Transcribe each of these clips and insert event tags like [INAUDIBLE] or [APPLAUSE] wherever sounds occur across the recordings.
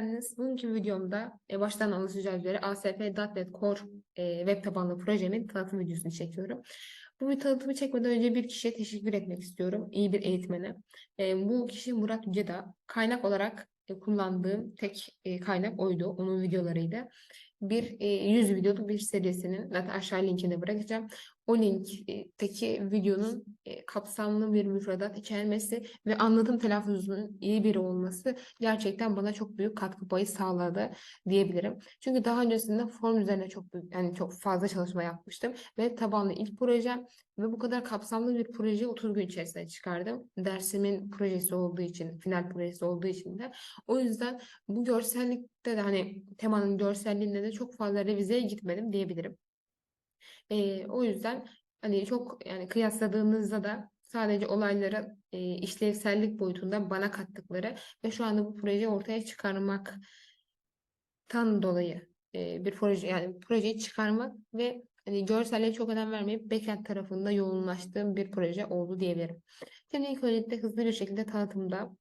geldiniz. Bugünkü videomda e, baştan anlatacağı üzere ASP.NET Core e, web tabanlı projemin tanıtım videosunu çekiyorum. Bu bir tanıtımı çekmeden önce bir kişiye teşekkür etmek istiyorum. İyi bir eğitmene. E, bu kişi Murat Yüceda. Kaynak olarak e, kullandığım tek e, kaynak oydu. Onun videolarıydı. Bir e, 100 videoluk bir serisinin zaten aşağı linkini bırakacağım. O linkteki videonun e, kapsamlı bir müfredat içermesi ve anlatım telaffuzunun iyi biri olması gerçekten bana çok büyük katkı payı sağladı diyebilirim. Çünkü daha öncesinde form üzerine çok büyük, yani çok fazla çalışma yapmıştım ve tabanlı ilk projem ve bu kadar kapsamlı bir projeyi 30 gün içerisinde çıkardım. Dersimin projesi olduğu için, final projesi olduğu için de. O yüzden bu görsellikte de hani temanın görselliğinde de çok fazla revizeye gitmedim diyebilirim. Ee, o yüzden hani çok yani kıyasladığınızda da sadece olaylara e, işlevsellik boyutunda bana kattıkları ve şu anda bu projeyi ortaya çıkarmaktan dolayı e, bir proje yani projeyi çıkarmak ve hani görselliğe çok önem vermeyip backend tarafında yoğunlaştığım bir proje oldu diyebilirim. Şimdi ilk öncelikle hızlı bir şekilde tanıtımda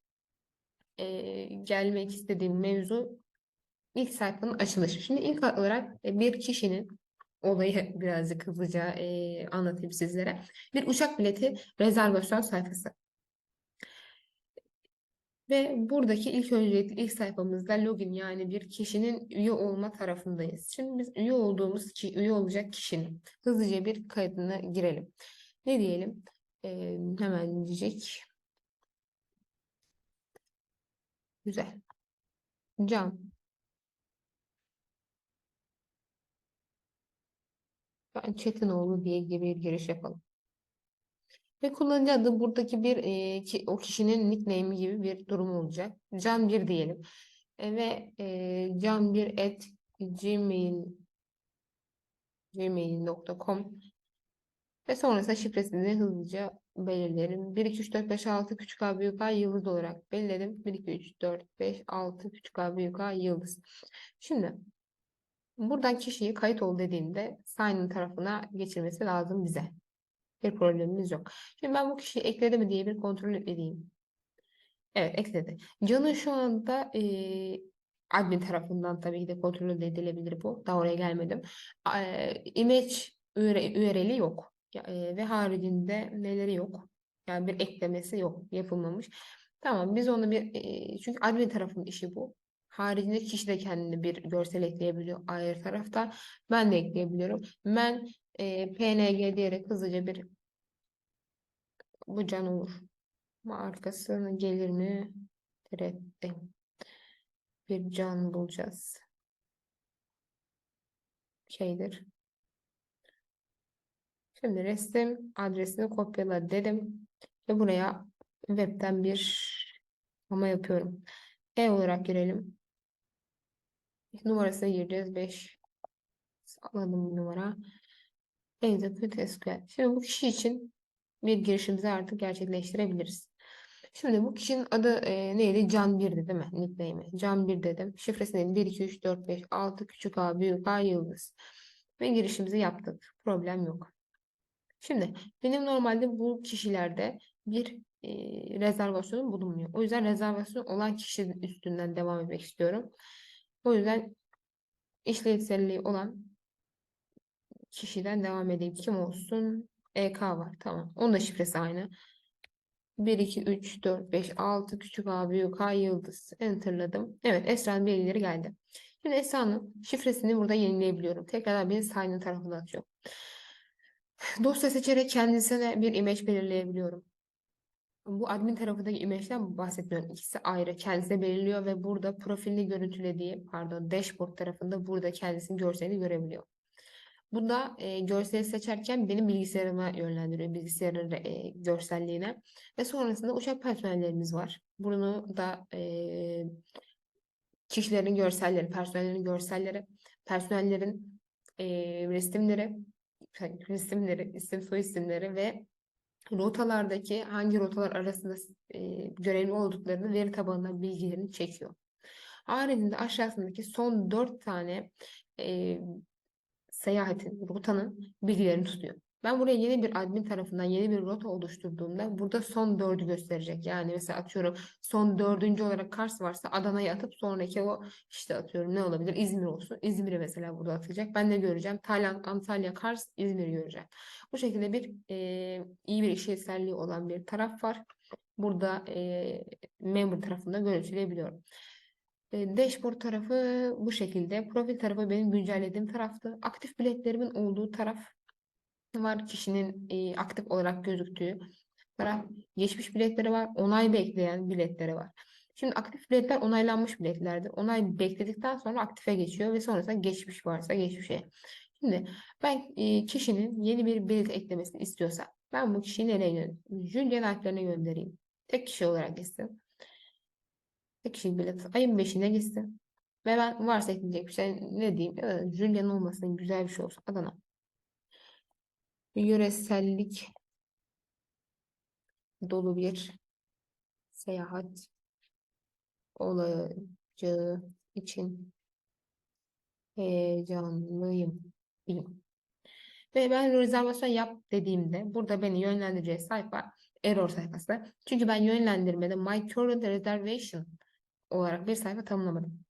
e, gelmek istediğim mevzu ilk sayfanın açılışı. Şimdi ilk olarak e, bir kişinin olayı birazcık hızlıca e, anlatayım sizlere. Bir uçak bileti rezervasyon sayfası. Ve buradaki ilk öncelikli ilk sayfamızda login yani bir kişinin üye olma tarafındayız. Şimdi biz üye olduğumuz kişi, üye olacak kişinin hızlıca bir kaydına girelim. Ne diyelim? E, hemen diyecek. Güzel. Can. Ben Çetinoğlu diye bir giriş yapalım. Ve kullanıcı adı buradaki bir e, ki, o kişinin nickname'i gibi bir durum olacak. Can 1 diyelim. E, ve e, can1 at gmail gmail.com ve sonrasında şifresini hızlıca belirlerim. 1, 2, 3, 4, 5, 6 küçük a büyük a yıldız olarak belirledim. 1, 2, 3, 4, 5, 6 küçük a büyük a yıldız. Şimdi buradan kişiyi kayıt ol dediğinde sign tarafına geçirmesi lazım bize. Bir problemimiz yok. Şimdi ben bu kişiyi ekledi mi diye bir kontrol edeyim. Evet ekledi. Can'ın şu anda e, admin tarafından tabii ki de kontrol edilebilir bu. Daha oraya gelmedim. E, image URL'i yok. E, ve haricinde neleri yok? Yani bir eklemesi yok. Yapılmamış. Tamam biz onu bir e, çünkü admin tarafının işi bu. Haricinde kişi de kendine bir görsel ekleyebiliyor ayrı tarafta. Ben de ekleyebiliyorum. Ben e, PNG diyerek hızlıca bir bu can olur. Arkasını gelir mi? Tereddüt. Bir can bulacağız. Şeydir. Şimdi resim adresini kopyala dedim. Ve buraya webten bir ama yapıyorum. E olarak girelim. Numarasına gireceğiz. 5 sağladım bir numara. Execute SQL. Şimdi bu kişi için bir girişimizi artık gerçekleştirebiliriz. Şimdi bu kişinin adı e, neydi? Can 1'di değil mi? Nickname'i. Can 1 dedim. Şifresi neydi? 1, 2, 3, 4, 5, 6 küçük a büyük a yıldız. Ve girişimizi yaptık. Problem yok. Şimdi benim normalde bu kişilerde bir e, rezervasyonum bulunmuyor. O yüzden rezervasyon olan kişinin üstünden devam etmek istiyorum. O yüzden işlevselliği olan kişiden devam edeyim. Kim olsun? EK var. Tamam. Onun da şifresi aynı. 1, 2, 3, 4, 5, 6 küçük a büyük a yıldız. Enterladım. Evet Esra'nın bilgileri geldi. Şimdi Esra'nın şifresini burada yenileyebiliyorum. Tekrar bir sign tarafına atıyor. Dosya seçerek kendisine bir image belirleyebiliyorum. Bu admin tarafındaki image'den bahsetmiyorum. İkisi ayrı. Kendisi belirliyor ve burada profilini görüntülediği, pardon dashboard tarafında burada kendisinin görselini görebiliyor. Bunda e, görseli seçerken benim bilgisayarıma yönlendiriyor. Bilgisayarın e, görselliğine. Ve sonrasında uçak personellerimiz var. Bunu da e, kişilerin görselleri, personellerin görselleri, personellerin e, resimleri, resimleri, isim soy isimleri ve rotalardaki hangi rotalar arasında e, görevli olduklarını veri tabanına bilgilerini çekiyor. Haricinde aşağısındaki son dört tane e, seyahatin, rotanın bilgilerini tutuyor. Ben buraya yeni bir admin tarafından yeni bir rota oluşturduğumda burada son dördü gösterecek. Yani mesela atıyorum son dördüncü olarak Kars varsa Adana'yı atıp sonraki o işte atıyorum ne olabilir? İzmir olsun. İzmir'i mesela burada atacak. Ben de göreceğim. Tayland, Antalya, Kars, İzmir'i göreceğim. Bu şekilde bir e, iyi bir işlevselliği olan bir taraf var. Burada e, memur tarafında görüntüleyebiliyorum. Dashboard tarafı bu şekilde. Profil tarafı benim güncellediğim taraftı. Aktif biletlerimin olduğu taraf var. Kişinin e, aktif olarak gözüktüğü taraf. Geçmiş biletleri var. Onay bekleyen biletleri var. Şimdi aktif biletler onaylanmış biletlerdir. Onay bekledikten sonra aktife geçiyor ve sonrasında geçmiş varsa geçmişe. Şimdi ben e, kişinin yeni bir bilet eklemesini istiyorsa ben bu kişiyi nereye göndereyim? Julian göndereyim. Tek kişi olarak gitsin. Tek kişi bilet ayın 5'ine gitsin. Ve ben varsa ekleyecek bir şey ne diyeyim? Ya da olmasın güzel bir şey olsun. Adana. Yöresellik dolu bir seyahat olacağı için heyecanlıyım. Ve ben rezervasyon yap dediğimde burada beni yönlendireceği sayfa error sayfası. Çünkü ben yönlendirmede my current reservation olarak bir sayfa tanımlamadım.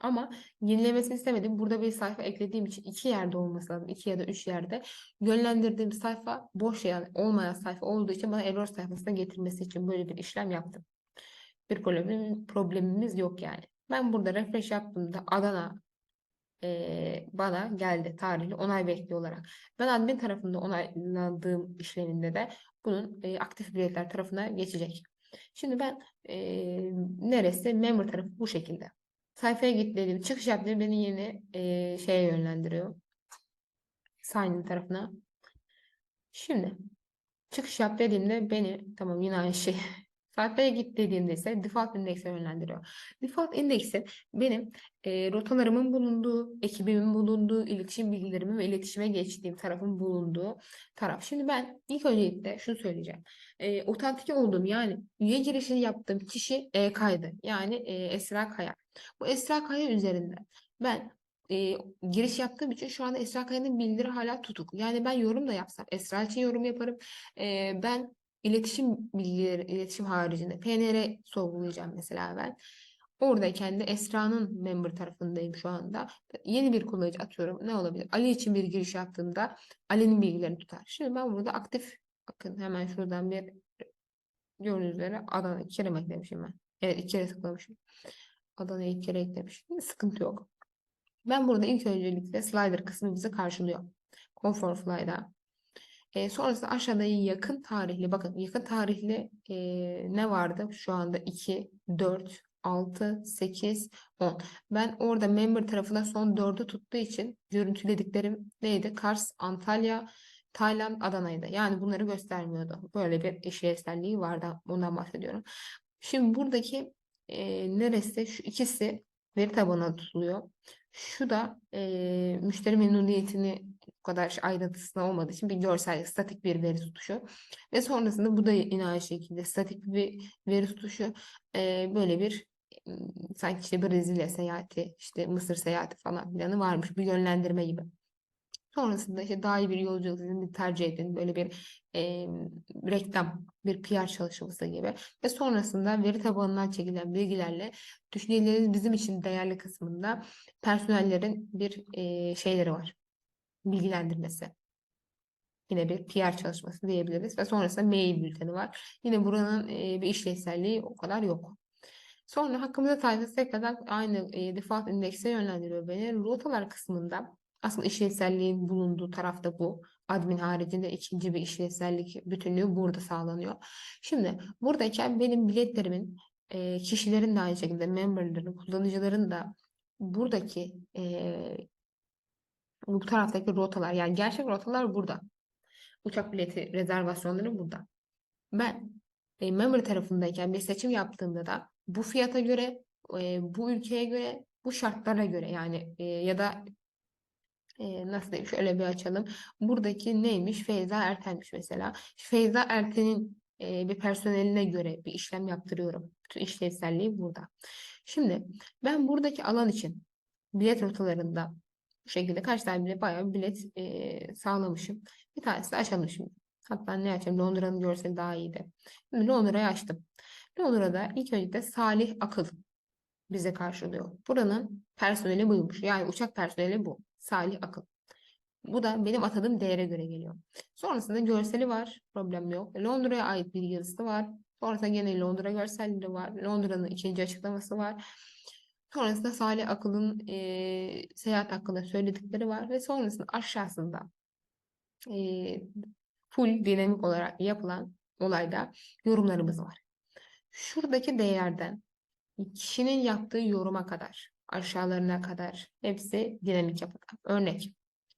Ama yenilemesini istemedim. Burada bir sayfa eklediğim için iki yerde olması lazım. iki ya da üç yerde. Yönlendirdiğim sayfa boş yani olmayan sayfa olduğu için bana error sayfasına getirmesi için böyle bir işlem yaptım. Bir problem, problemimiz yok yani. Ben burada refresh yaptığımda Adana e, bana geldi tarihli onay bekliyor olarak. Ben admin tarafında onayladığım işleminde de bunun e, aktif biletler tarafına geçecek. Şimdi ben e, neresi? Member tarafı bu şekilde. Sayfaya git dedim. Çıkış yap dedim. Beni yeni e, şeye yönlendiriyor. Sign tarafına. Şimdi çıkış yap dediğimde beni tamam yine aynı şey Sayfaya git dediğimde ise default indekse yönlendiriyor. Default indeksi benim e, rotalarımın bulunduğu, ekibimin bulunduğu, iletişim bilgilerimin ve iletişime geçtiğim tarafın bulunduğu taraf. Şimdi ben ilk öncelikle şunu söyleyeceğim. E, otantik olduğum yani üye girişini yaptığım kişi e, kaydı. Yani e, Esra Kaya. Bu Esra Kaya üzerinde ben e, giriş yaptığım için şu anda Esra Kaya'nın bildirim hala tutuk. Yani ben yorum da yapsam Esra için yorum yaparım. E, ben iletişim bilgileri, iletişim haricinde PNR sorgulayacağım mesela ben. Oradayken de Esra'nın member tarafındayım şu anda. Yeni bir kullanıcı atıyorum. Ne olabilir? Ali için bir giriş yaptığımda Ali'nin bilgilerini tutar. Şimdi ben burada aktif bakın hemen şuradan bir gördüğünüz üzere Adana iki kere eklemişim ben. Evet iki kere tıklamışım. Adana'yı iki kere eklemişim. Sıkıntı yok. Ben burada ilk öncelikle slider kısmı bizi karşılıyor. Conform slider. E, sonrasında aşağıda yakın tarihli bakın yakın tarihli e, ne vardı? Şu anda 2, 4, 6, 8, 10. Ben orada member tarafına son 4'ü tuttuğu için görüntülediklerim neydi? Kars, Antalya, Tayland, Adana'ydı. Yani bunları göstermiyordu. Böyle bir işlevselliği vardı. Ondan bahsediyorum. Şimdi buradaki e, neresi? Şu ikisi veri tabanına tutuluyor. Şu da e, müşteri memnuniyetini kadar ayrıntısına olmadığı için bir görsel, statik bir veri tutuşu. Ve sonrasında bu da yine aynı şekilde statik bir veri tutuşu. E, böyle bir sanki işte Brezilya seyahati, işte Mısır seyahati falan planı varmış. Bir yönlendirme gibi. Sonrasında işte daha iyi bir yolculuk izini tercih edin. Böyle bir e, reklam, bir PR çalışması gibi. Ve sonrasında veri tabanından çekilen bilgilerle düşünceleriniz bizim için değerli kısmında personellerin bir e, şeyleri var. Bilgilendirmesi. Yine bir PR çalışması diyebiliriz. Ve sonrasında mail bülteni var. Yine buranın e, bir işlevselliği o kadar yok. Sonra hakkımızda sayfası tekrardan aynı e, default indekse yönlendiriyor beni. Rotalar kısmında aslında işlevselliğin bulunduğu tarafta bu. Admin haricinde ikinci bir işlevsellik bütünlüğü burada sağlanıyor. Şimdi buradayken benim biletlerimin e, kişilerin de aynı şekilde memberlerin, kullanıcıların da buradaki e, bu taraftaki rotalar yani gerçek rotalar burada. Uçak bileti rezervasyonları burada. Ben e, member tarafındayken bir seçim yaptığımda da bu fiyata göre, e, bu ülkeye göre, bu şartlara göre yani e, ya da e, nasıl diyeyim şöyle bir açalım. Buradaki neymiş? Feyza Erten'miş mesela. Feyza Erten'in e, bir personeline göre bir işlem yaptırıyorum. Bütün işlevselliği burada. Şimdi ben buradaki alan için bilet rotalarında Bu şekilde kaç tane bile bayağı bir bilet e, sağlamışım. Bir tanesi de açalım şimdi. Hatta ne açayım? Londra'nın görseli daha iyiydi. Şimdi Londra'yı açtım. Londra'da ilk önce de Salih Akıl bize karşılıyor. Buranın personeli buymuş. Yani uçak personeli bu. Salih Akıl. Bu da benim atadığım değere göre geliyor. Sonrasında görseli var. Problem yok. Londra'ya ait bir yazısı var. Sonrasında gene Londra görselleri var. Londra'nın ikinci açıklaması var. Sonrasında Salih Akıl'ın e, seyahat hakkında söyledikleri var. Ve sonrasında aşağısında e, full dinamik olarak yapılan olayda yorumlarımız var. Şuradaki değerden kişinin yaptığı yoruma kadar, aşağılarına kadar hepsi dinamik yapıda. Örnek.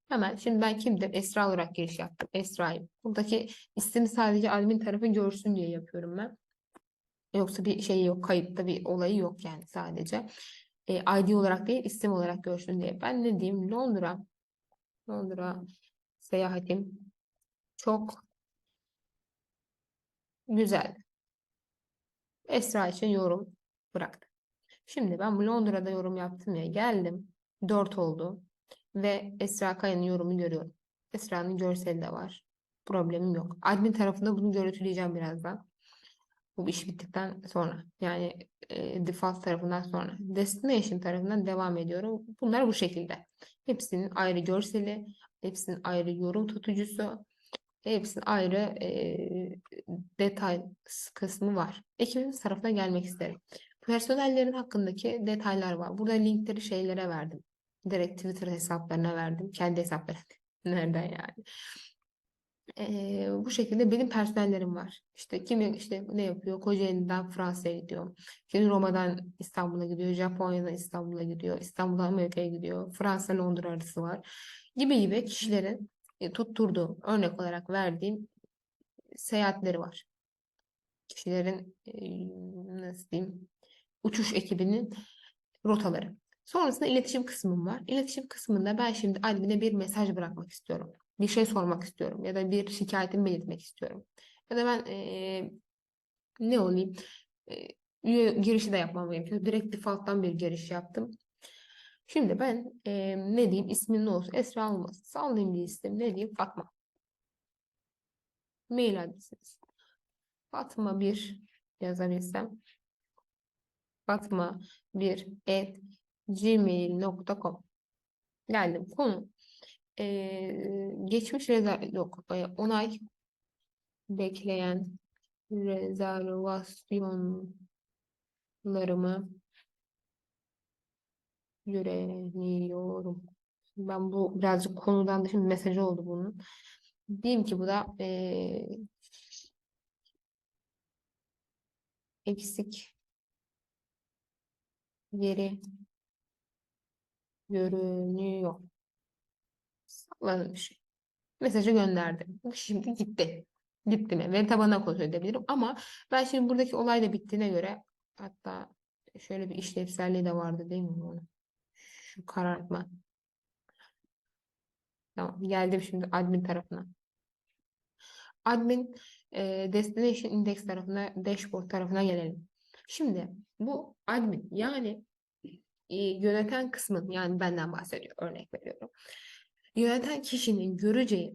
Hemen şimdi ben kimdim? Esra olarak giriş yaptım. Esra'yım. Buradaki ismi sadece admin tarafı görsün diye yapıyorum ben. Yoksa bir şey yok, kayıtta bir olayı yok yani sadece. E, ID olarak değil, isim olarak görsün diye. Ben ne diyeyim? Londra. Londra seyahatim çok güzel. Esra için yorum bıraktım. Şimdi ben Londra'da yorum yaptım ya geldim. 4 oldu. Ve Esra Kaya'nın yorumu görüyorum. Esra'nın görseli de var. Problemim yok. Admin tarafında bunu görüntüleyeceğim birazdan. Bu iş bittikten sonra. Yani e, default tarafından sonra. Destination tarafından devam ediyorum. Bunlar bu şekilde. Hepsinin ayrı görseli, hepsinin ayrı yorum tutucusu, hepsinin ayrı e, detay kısmı var. Ekibimiz tarafına gelmek isterim. Personellerin hakkındaki detaylar var. Burada linkleri şeylere verdim. Direkt Twitter hesaplarına verdim. Kendi hesaplarına. [LAUGHS] Nereden yani? Ee, bu şekilde benim personellerim var. İşte kimi işte ne yapıyor? Kocaeli'den Fransa'ya gidiyor. Kimi Roma'dan İstanbul'a gidiyor. Japonya'dan İstanbul'a gidiyor. İstanbul'dan Amerika'ya gidiyor. Fransa Londra arası var. Gibi gibi kişilerin e, tutturduğum örnek olarak verdiğim seyahatleri var. Kişilerin e, nasıl diyeyim uçuş ekibinin rotaları. Sonrasında iletişim kısmım var. İletişim kısmında ben şimdi admine bir mesaj bırakmak istiyorum. Bir şey sormak istiyorum ya da bir şikayetimi belirtmek istiyorum. Ya da ben e, ne olayım e, üye girişi de yapmam gerekiyor. Direkt default'tan bir giriş yaptım. Şimdi ben e, ne diyeyim ismin ne olsun? Esra olmasın. Sallayayım bir isim. Ne diyeyim? Fatma. Mail adresiniz. Fatma bir yazabilsem. Fatma bir et gmail.com Geldim. Konu ee, geçmiş rezerv yok. e, onay bekleyen rezervasyonlarımı göremiyorum. Ben bu birazcık konudan da şimdi mesajı oldu bunun. Diyeyim ki bu da e, eksik veri görünüyor. Salladım şey. Mesajı gönderdim. Şimdi gitti. Gitti mi? Veri tabanına kontrol edebilirim. Ama ben şimdi buradaki olay da bittiğine göre hatta şöyle bir işlevselliği de vardı değil mi onun? Şu karartma. Tamam. Geldim şimdi admin tarafına. Admin e, Destination Index tarafına, dashboard tarafına gelelim. Şimdi bu admin yani yöneten kısmın yani benden bahsediyor örnek veriyorum. Yöneten kişinin göreceği,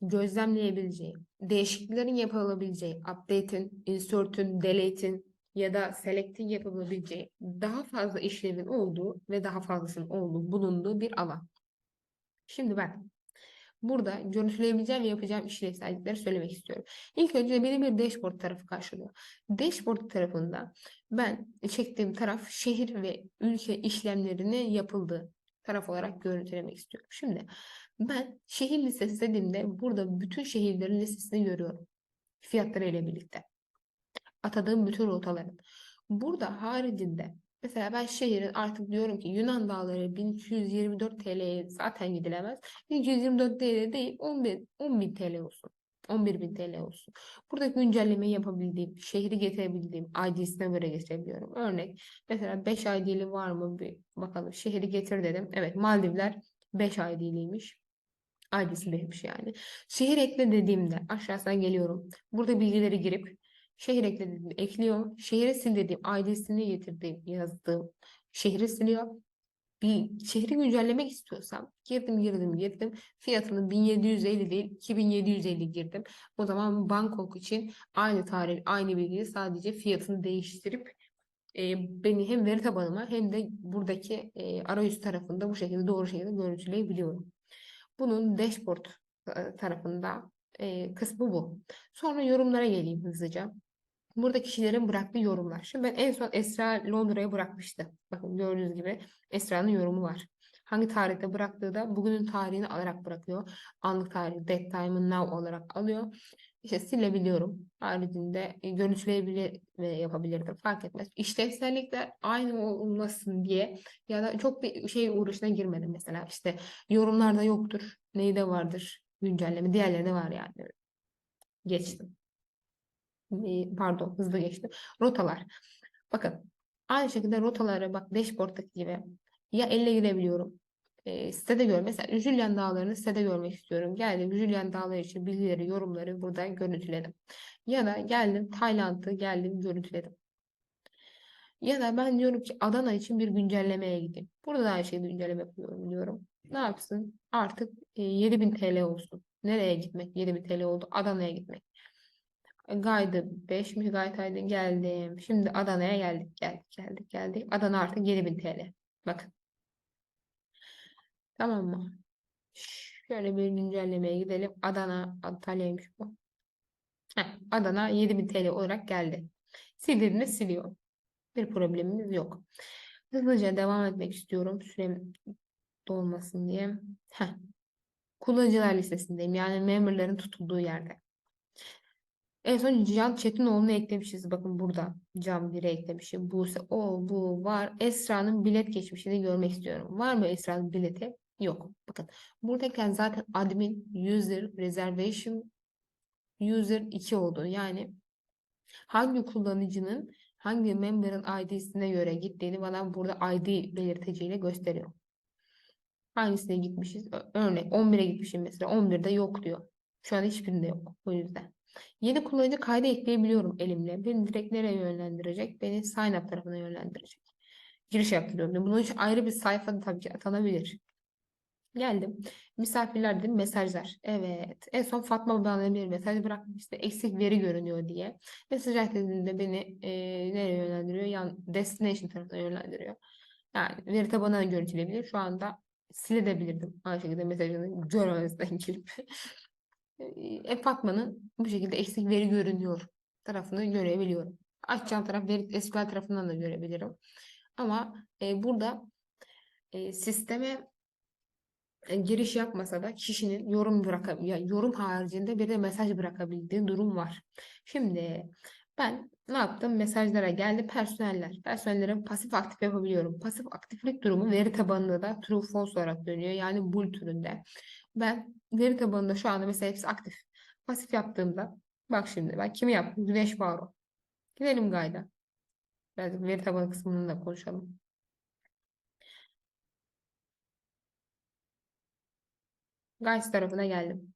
gözlemleyebileceği, değişikliklerin yapılabileceği, update'in, insert'ün, delete'in ya da select'in yapılabileceği daha fazla işlevin olduğu ve daha fazlasının olduğu bulunduğu bir alan. Şimdi ben burada görüntüleyebileceğim ve yapacağım işlevsellikleri söylemek istiyorum. İlk önce beni bir dashboard tarafı karşılıyor. Dashboard tarafında ben çektiğim taraf şehir ve ülke işlemlerinin yapıldığı taraf olarak görüntülemek istiyorum. Şimdi ben şehir listesi dediğimde burada bütün şehirlerin listesini görüyorum. Fiyatları ile birlikte. Atadığım bütün rotaların. Burada haricinde Mesela ben şehrin artık diyorum ki Yunan dağları 1224 TL'ye zaten gidilemez. 1224 TL değil 11, 10.000 TL olsun. 11.000 TL olsun. Burada güncelleme yapabildiğim, şehri getirebildiğim ID'sine göre getirebiliyorum. Örnek mesela 5 ID'li var mı bir bakalım. Şehri getir dedim. Evet Maldivler 5 ID'liymiş. ID'si değilmiş yani. Şehir ekle dediğimde aşağısına geliyorum. Burada bilgileri girip Şehir ekledim, ekliyor. Şehri sil dediğim, ID'sini getirdiğim, yazdığım şehri siliyor. Bir şehri güncellemek istiyorsam girdim girdim girdim fiyatını 1750 değil 2750 girdim. O zaman Bangkok için aynı tarih aynı bilgiyi sadece fiyatını değiştirip e, beni hem veri tabanıma hem de buradaki e, arayüz tarafında bu şekilde doğru şekilde görüntüleyebiliyorum. Bunun dashboard e, tarafında e, kısmı bu. Sonra yorumlara geleyim hızlıca. Burada kişilerin bıraktığı yorumlar. Şimdi ben en son Esra Londra'ya bırakmıştı. Bakın gördüğünüz gibi Esra'nın yorumu var. Hangi tarihte bıraktığı da bugünün tarihini alarak bırakıyor. Anlık tarih, that time'ın now olarak alıyor. İşte silebiliyorum. Haricinde e, görüntüleyebilir ve yapabilirdim. Fark etmez. İşlevsellikler aynı olmasın diye ya da çok bir şey uğraşına girmedim mesela. İşte yorumlarda yoktur. Neyde vardır? Güncelleme. Diğerlerinde var yani. Geçtim. Pardon hızlı geçtim. Rotalar. Bakın aynı şekilde rotalara bak dashboard'daki gibi ya elle gidebiliyorum. E, sitede gör. Mesela Julian Dağları'nı sitede görmek istiyorum. Geldim Julian Dağları için bilgileri, yorumları burada görüntüledim. Ya da geldim Tayland'ı geldim görüntüledim. Ya da ben diyorum ki Adana için bir güncellemeye gideyim. Burada da aynı şekilde güncelleme yapıyorum diyorum. Ne yapsın? Artık e, 7000 TL olsun. Nereye gitmek? 7000 TL oldu. Adana'ya gitmek. Gaydı 5 mi gayet geldim. Şimdi Adana'ya geldik. Geldik geldik geldik. Adana artık 7000 TL. Bakın. Tamam mı? Şöyle bir güncellemeye gidelim. Adana, Antalya'ymış bu. Heh, Adana 7000 TL olarak geldi. Sildiğinde siliyor. Bir problemimiz yok. Hızlıca devam etmek istiyorum. Sürem dolmasın diye. Heh. Kullanıcılar listesindeyim. Yani memberlerin tutulduğu yerde. En son Can Çetinoğlu'nu eklemişiz. Bakın burada Can 1'e eklemişim. Buse, o, bu var. Esra'nın bilet geçmişini görmek istiyorum. Var mı Esra'nın bileti? Yok. Bakın buradayken zaten admin user reservation user 2 oldu. Yani hangi kullanıcının hangi member'ın ID'sine göre gittiğini bana burada ID belirteciyle gösteriyor. Hangisine gitmişiz? Örnek 11'e gitmişim mesela. 11'de yok diyor. Şu an hiçbirinde yok. O yüzden. Yeni kullanıcı kaydı ekleyebiliyorum elimle. Beni direkt nereye yönlendirecek? Beni sign up tarafına yönlendirecek. Giriş yaptırıyorum. Bunun için ayrı bir sayfa tabii ki atanabilir. Geldim. Misafirler dedim mesajlar. Evet. En son Fatma bana bir mesaj bırakmıştı. Eksik veri görünüyor diye. Mesaj eklediğinde beni e, nereye yönlendiriyor? Yan destination tarafına yönlendiriyor. Yani veri tabanına görüntüleyebilir. Şu anda silebilirdim. Aynı şekilde mesajını görmezden girip. E, Fatma'nın bu şekilde eksik veri görünüyor tarafını görebiliyorum. Açacağım taraf veri SQL tarafından da görebilirim. Ama e, burada e, sisteme e, giriş yapmasa da kişinin yorum bırakab ya yorum haricinde bir de mesaj bırakabildiği durum var. Şimdi ben ne yaptım? Mesajlara geldi personeller. Personelleri pasif aktif yapabiliyorum. Pasif aktiflik durumu veri tabanında da true false olarak dönüyor. Yani bool türünde. Ben veri tabanında şu anda mesela hepsi aktif. Pasif yaptığımda bak şimdi ben kimi yaptım? Güneş Baro. Gidelim gayda. Biraz veri tabanı kısmını da konuşalım. Guys tarafına geldim.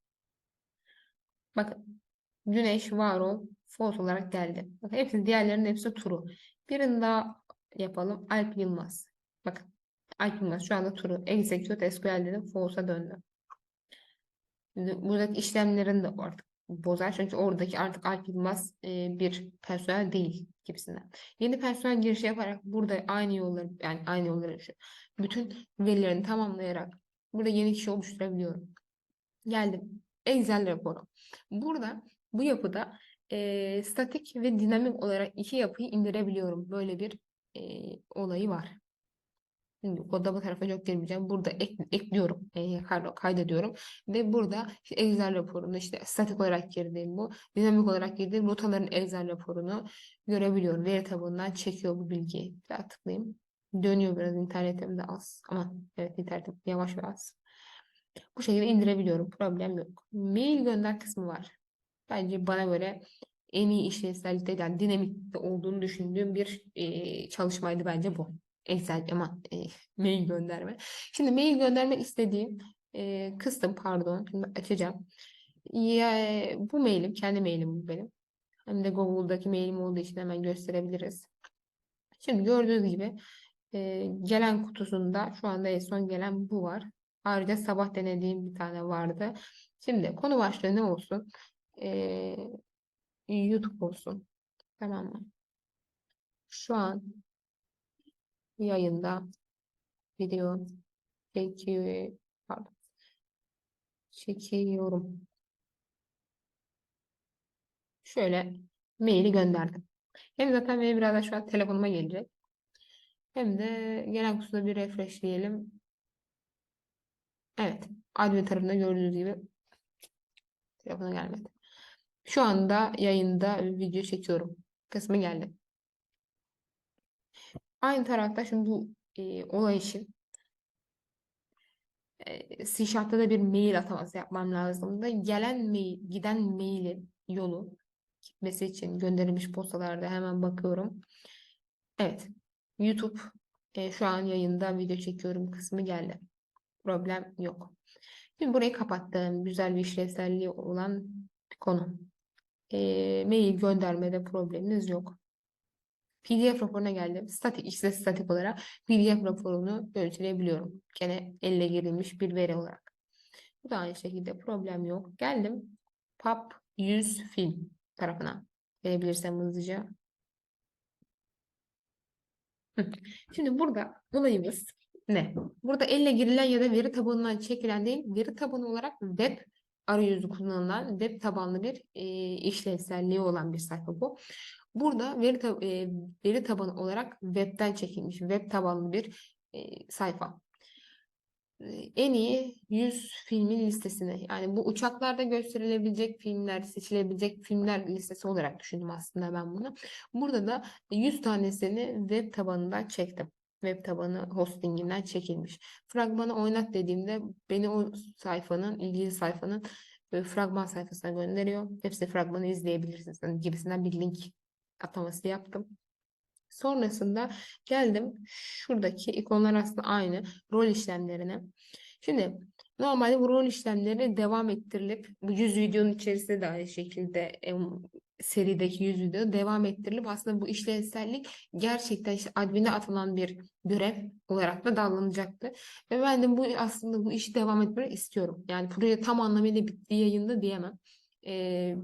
Bakın. Güneş, Varol, false olarak geldi. Bakın hepsi diğerlerinin hepsi true. Birini daha yapalım. Alp Yılmaz. Bakın. Alp Yılmaz şu anda true. Execute SQL dedim. False'a döndü. Buradaki işlemlerin de artık bozar. Çünkü oradaki artık Alp Yılmaz e, bir personel değil gibisinden. Yeni personel girişi yaparak burada aynı yolları yani aynı yolları. Bütün verilerini tamamlayarak burada yeni kişi oluşturabiliyorum. Geldim. Excel raporu. Burada bu yapıda e, statik ve dinamik olarak iki yapıyı indirebiliyorum. Böyle bir e, olayı var. Şimdi koda bu tarafa çok girmeyeceğim. Burada ek, ekliyorum, e, kaydediyorum. Ve burada işte Excel raporunu işte statik olarak girdiğim bu, dinamik olarak girdiğim rotaların Excel raporunu görebiliyorum. Veri tabanından çekiyor bu bilgiyi. Bir daha tıklayayım. Dönüyor biraz internetim de az. Ama evet internetim yavaş ve az. Bu şekilde indirebiliyorum. Problem yok. Mail gönder kısmı var. Bence bana göre en iyi işlevsellikte yani dinamikte olduğunu düşündüğüm bir e, çalışmaydı bence bu. Excel ama e, [LAUGHS] mail gönderme. Şimdi mail göndermek istediğim e, kısım pardon şimdi açacağım. Ya, bu mailim kendi mailim bu benim. Hem de Google'daki mailim olduğu için hemen gösterebiliriz. Şimdi gördüğünüz gibi e, gelen kutusunda şu anda en son gelen bu var. Ayrıca sabah denediğim bir tane vardı. Şimdi konu başlığı ne olsun? E, YouTube olsun. Tamam mı? Şu an yayında video çekiyor, çekiyorum. Şöyle maili gönderdim. Hem zaten benim birazdan şu an telefonuma gelecek. Hem de gelen kutusunda bir refreshleyelim. Evet. Admin tarafında gördüğünüz gibi telefona gelmedi. Şu anda yayında video çekiyorum. Kısmı geldi. Aynı tarafta şimdi bu e, olay için e, C da bir mail ataması yapmam lazım da gelen mail, giden mailin yolu gitmesi için gönderilmiş postalarda hemen bakıyorum. Evet. YouTube e, şu an yayında video çekiyorum kısmı geldi. Problem yok. Şimdi burayı kapattım. Güzel bir işlevselliği olan bir konu. E, mail göndermede probleminiz yok. PDF raporuna geldim. Statik, de statik olarak PDF raporunu görüntüleyebiliyorum. Gene elle girilmiş bir veri olarak. Bu da aynı şekilde problem yok. Geldim. PAP 100 film tarafına. Gelebilirsem hızlıca. Hı. Şimdi burada olayımız ne? Burada elle girilen ya da veri tabanından çekilen değil, veri tabanı olarak web arayüzü kullanılan web tabanlı bir e, işlevselliği olan bir sayfa bu. Burada veri, tab e, veri tabanı olarak webten çekilmiş web tabanlı bir e, sayfa. E, en iyi 100 filmin listesine yani bu uçaklarda gösterilebilecek filmler, seçilebilecek filmler listesi olarak düşündüm aslında ben bunu. Burada da 100 tanesini web tabanından çektim. Web tabanı hostinginden çekilmiş. Fragmanı oynat dediğimde beni o sayfanın, ilgili sayfanın e, fragman sayfasına gönderiyor. Hepsi fragmanı izleyebilirsiniz. Yani gibisinden bir link ataması yaptım. Sonrasında geldim şuradaki ikonlar aslında aynı rol işlemlerine. Şimdi normalde bu rol işlemleri devam ettirilip bu 100 videonun içerisinde de aynı şekilde em, serideki 100 video devam ettirilip aslında bu işlevsellik gerçekten işte admin'e atılan bir görev olarak da davranılacaktı. Ve ben de bu aslında bu işi devam etmek istiyorum. Yani proje tam anlamıyla bittiği yayında diyemem. Ee,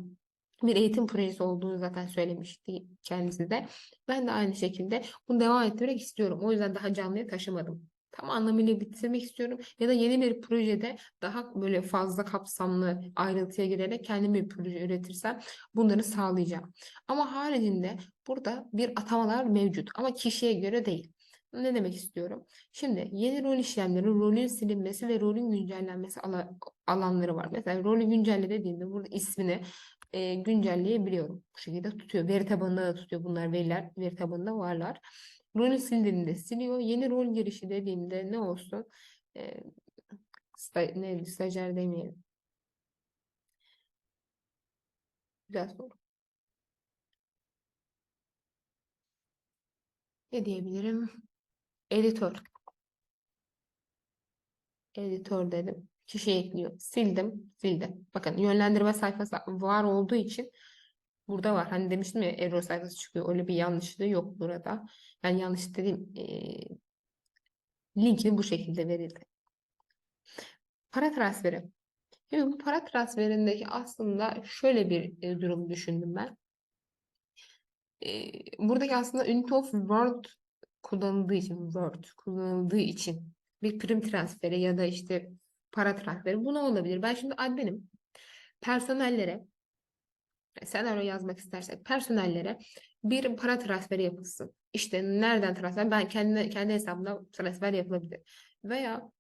bir eğitim projesi olduğunu zaten söylemişti kendisi de. Ben de aynı şekilde bunu devam ettirmek istiyorum. O yüzden daha canlıya taşımadım. Tam anlamıyla bitirmek istiyorum. Ya da yeni bir projede daha böyle fazla kapsamlı ayrıntıya girerek kendim bir proje üretirsem bunları sağlayacağım. Ama haricinde burada bir atamalar mevcut ama kişiye göre değil. Ne demek istiyorum? Şimdi yeni rol işlemleri, rolün silinmesi ve rolün güncellenmesi alanları var. Mesela rolü güncelle dediğimde burada ismini e, güncelleyebiliyorum. Bu şekilde tutuyor. Veri tabanında da tutuyor bunlar veriler. Veri tabanında varlar. Rolü sildiğinde siliyor. Yeni rol girişi dediğimde ne olsun? E, sta ne, stajyer demeyelim. Güzel soru. Ne diyebilirim? Editör. Editör dedim. Kişi ekliyor. Sildim. Sildim. Bakın yönlendirme sayfası var olduğu için burada var. Hani demiştim ya error sayfası çıkıyor. Öyle bir yanlışlığı yok burada. Yani yanlış dediğim e, linki bu şekilde verildi. Para transferi. Şimdi bu para transferindeki aslında şöyle bir e, durum düşündüm ben. E, buradaki aslında Unity of Word kullanıldığı için Word kullanıldığı için bir prim transferi ya da işte para transferi bu ne olabilir? Ben şimdi adminim. Personellere senaryo yazmak istersek personellere bir para transferi yapılsın. İşte nereden transfer? Ben kendi kendi hesabımda transfer yapılabilir. Veya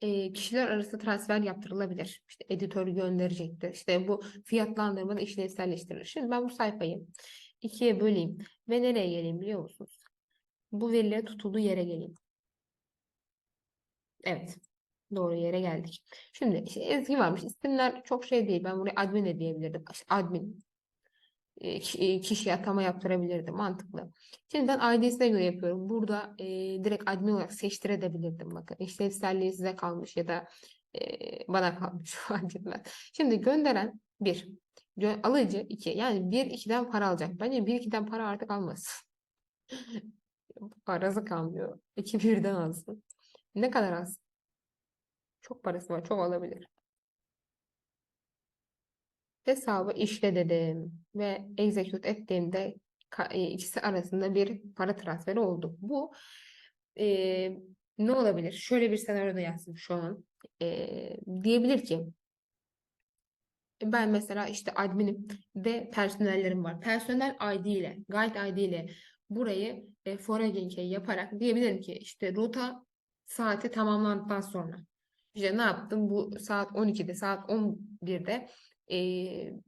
e, kişiler arası transfer yaptırılabilir. İşte editör gönderecektir. İşte bu fiyatlandırma da işlevselleştirilir. Şimdi ben bu sayfayı ikiye böleyim ve nereye geleyim biliyor musunuz? Bu veriler tutulduğu yere geleyim. Evet. Doğru yere geldik. Şimdi işte Ezgi varmış. İsimler çok şey değil. Ben buraya admin de diyebilirdim. Admin e, kişiye atama yaptırabilirdim. Mantıklı. Şimdi ben ID'sine göre yapıyorum. Burada e, direkt admin olarak seçtirebilirdim. Bakın işlevselliği size kalmış ya da e, bana kalmış [LAUGHS] fark etmez. Şimdi gönderen bir. Alıcı iki. Yani bir ikiden para alacak. Bence bir ikiden para artık almasın. [LAUGHS] Parası kalmıyor. İki birden alsın. Ne kadar az? Çok parası var. Çok alabilir. Hesabı işle dedim ve execute ettiğimde e, ikisi arasında bir para transferi oldu. Bu e, ne olabilir? Şöyle bir senaryoda yazdım şu an. E, diyebilir ki ben mesela işte adminim ve personellerim var. Personel ID ile, guide ID ile burayı e, foraging yaparak diyebilirim ki işte rota saati tamamlandıktan sonra işte ne yaptım? Bu saat 12'de, saat 11'de e,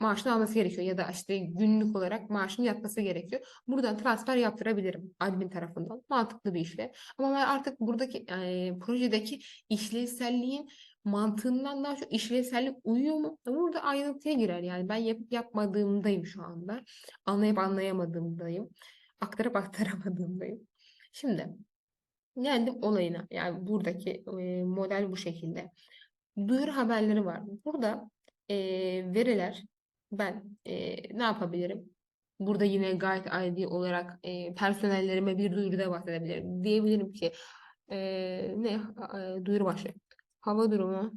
maaşını alması gerekiyor ya da işte günlük olarak maaşını yatması gerekiyor. Buradan transfer yaptırabilirim admin tarafından. Mantıklı bir işle. Ama ben artık buradaki e, projedeki işlevselliğin mantığından daha çok işlevsellik uyuyor mu? Burada ayrıntıya girer yani ben yapıp yapmadığımdayım şu anda. Anlayıp anlayamadığımdayım. Aktarıp [LAUGHS] aktaramadığımdayım. Şimdi geldim olayına. Yani buradaki e, model bu şekilde. Duyuru haberleri var. Burada e, veriler ben e, ne yapabilirim? Burada yine Guide ID olarak e, personellerime bir duyuruda bahsedebilirim. Diyebilirim ki e, ne e, duyuru başlığı. Hava durumu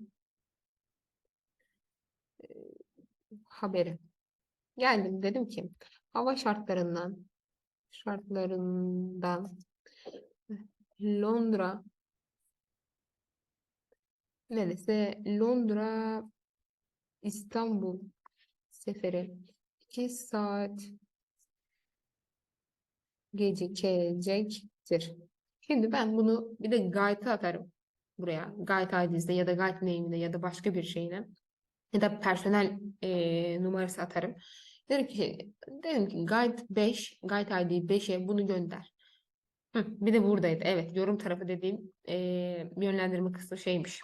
e, haberi. Geldim dedim ki hava şartlarından şartlarından Londra neresi? Londra İstanbul seferi 2 saat gecikecektir. Şimdi ben bunu bir de guide'a atarım buraya. Guide ID'sine ya da guide name'ine ya da başka bir şeyine ya da personel e, numarası atarım. Derim ki, dedim ki guide 5, guide ID 5'e bunu gönder. Bir de buradaydı. Evet, yorum tarafı dediğim e, yönlendirme kısmı şeymiş.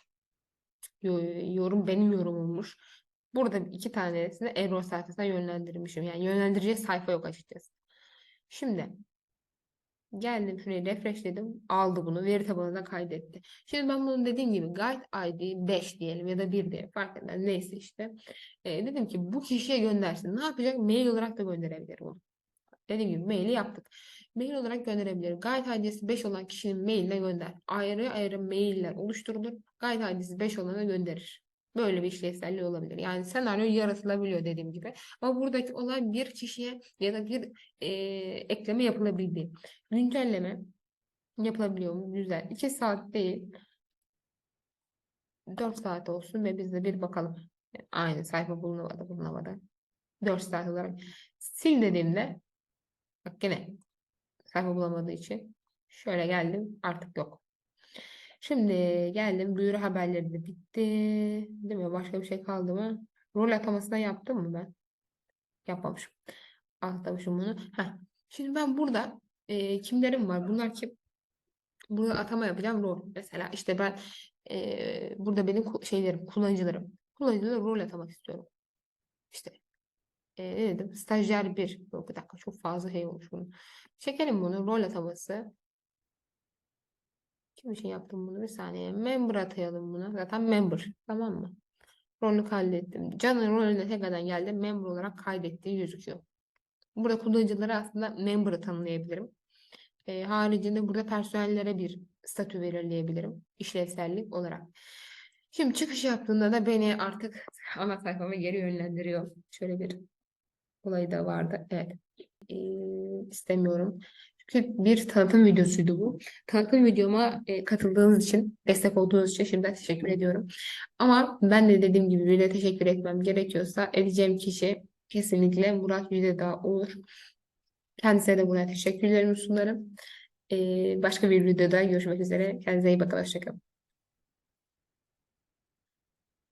Yorum benim yorumummuş. Burada iki tanesini Error sayfasına yönlendirmişim. Yani yönlendireceği sayfa yok açıkçası. Şimdi geldim şuraya refreshledim. Aldı bunu. Veri tabanına kaydetti. Şimdi ben bunu dediğim gibi guide ID 5 diyelim ya da 1 diye fark eder. Neyse işte. E, dedim ki bu kişiye göndersin. Ne yapacak? Mail olarak da gönderebilir bunu. Dediğim gibi maili yaptık. Mail olarak gönderebilir. Guide ID'si 5 olan kişinin mailine gönder. Ayrı ayrı mailler oluşturulur. Guide ID'si 5 olana gönderir. Böyle bir işlevselliği olabilir. Yani senaryo yaratılabiliyor dediğim gibi. Ama buradaki olay bir kişiye ya da bir e, ekleme yapılabildiği. Güncelleme yapılabiliyor mu? Güzel. 2 saat değil. 4 saat olsun ve biz de bir bakalım. Aynı sayfa bulunamadı bulunamadı. 4 saat olarak. Sil dediğimde bak gene sayfa bulamadığı için şöyle geldim artık yok. Şimdi geldim duyuru haberleri de bitti. Değil mi? Başka bir şey kaldı mı? Rol atamasına yaptım mı ben? Yapmamışım. Atlamışım bunu. Heh. Şimdi ben burada e, kimlerim var? Bunlar kim? Burada atama yapacağım rol. Mesela işte ben e, burada benim şeylerim, kullanıcılarım. Kullanıcılara rol atamak istiyorum. İşte e, ne dedim? Stajyer bir. Yok, bir dakika çok fazla şey olmuş bunu. Çekelim bunu. Rol ataması. Kim için yaptım bunu? Bir saniye. Member atayalım buna. Zaten member. Tamam mı? Rolü kaydettim. Can'ın rolüne tekrardan geldim. Member olarak kaydettiği gözüküyor. Burada kullanıcıları aslında member'ı tanımlayabilirim. E, haricinde burada personellere bir statü belirleyebilirim. İşlevsellik olarak. Şimdi çıkış yaptığında da beni artık ana sayfama geri yönlendiriyor. Şöyle bir olay da vardı. Evet. E, istemiyorum. Çünkü bir tanıtım videosuydu bu. Tanıtım videoma e, katıldığınız için, destek olduğunuz için şimdiden teşekkür ediyorum. Ama ben de dediğim gibi bir de teşekkür etmem gerekiyorsa edeceğim kişi kesinlikle Murat Yüzedağ olur. Kendisine de buna teşekkürlerimi sunarım. Ee, başka bir videoda görüşmek üzere. Kendinize iyi bakın. Hoşçakalın.